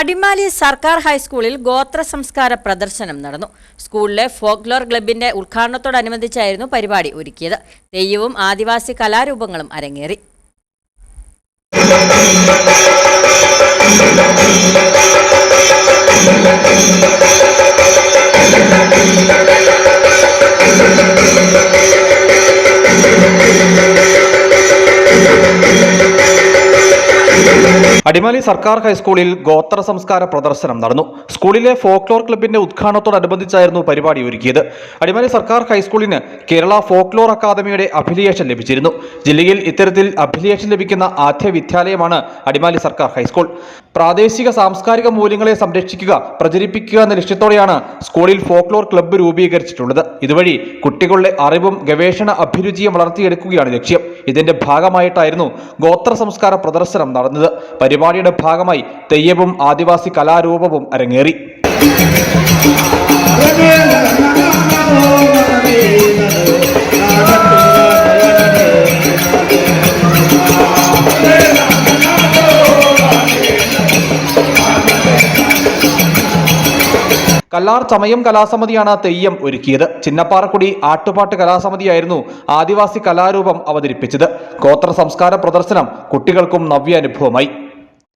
അടിമാലി സർക്കാർ ഹൈസ്കൂളിൽ ഗോത്ര സംസ്കാര പ്രദർശനം നടന്നു. സ്കൂളിലെ ഫോക്ലോർ ക്ലബിന്റെ ഉദ്ഘാടനത്തോടനുബന്ധിച്ചായിരുന്നു പരിപാടി ഒരുക്കിയത്. തെയ്യവും ആദിവാസി കലാരൂപങ്ങളും അരങ്ങേറി. അടിമാലി സർക്കാർ ഹൈസ്കൂളിൽ ഗോത്ര സംസ്കാര പ്രദർശനം നടന്നു. സ്കൂളിലെ ഫോക്ലോർ ക്ലബിന്റെ ഉദ്ഘാടനത്തോടനുബന്ധിച്ചായിരുന്നു പരിപാടി ഒരുക്കിയത്. അടിമാലി സർക്കാർ ഹൈസ്കൂളിന് കേരള ഫോക്ലോർ അക്കാദമിയുടെ അഫിലിയേഷൻ ലഭിച്ചിരുന്നു. ജില്ലയിൽ ഇത്തരത്തിൽ അഫിലിയേഷൻ ലഭിക്കുന്ന ആദ്യ വിദ്യാലയമാണ് അടിമാലി സർക്കാർ ഹൈസ്കൂൾ. പ്രാദേശിക സാംസ്കാരിക മൂല്യങ്ങളെ സംരക്ഷിക്കുക പ്രചരിപ്പിക്കുക എന്ന ലക്ഷ്യത്തോടെയാണ് സ്കൂളിൽ ഫോക്ലോർ ക്ലബ്ബ് രൂപീകരിച്ചിട്ടുള്ളത്. ഇതുവഴി കുട്ടികളുടെ അറിവും ഗവേഷണ അഭിരുചിയും വളർത്തിയെടുക്കുകയാണ് ലക്ഷ്യം. ഇതിന്റെ ഭാഗമായിട്ടായിരുന്നു ഗോത്ര സംസ്കാര പ്രദർശനം നടന്നത്. പരിപാടിയുടെ ഭാഗമായി തെയ്യവും ആദിവാസി കലാരൂപവും അരങ്ങേറി. കല്ലാർ ചമയം കലാസമിതിയാണ് തെയ്യം ഒരുക്കിയത്. ചിന്നപ്പാറക്കുടി ആട്ടുപാട്ട് കലാസമിതിയായിരുന്നു ആദിവാസി കലാരൂപം അവതരിപ്പിച്ചത്. ഗോത്ര സംസ്കാര പ്രദർശനം കുട്ടികൾക്കും നവ്യാനുഭവമായി.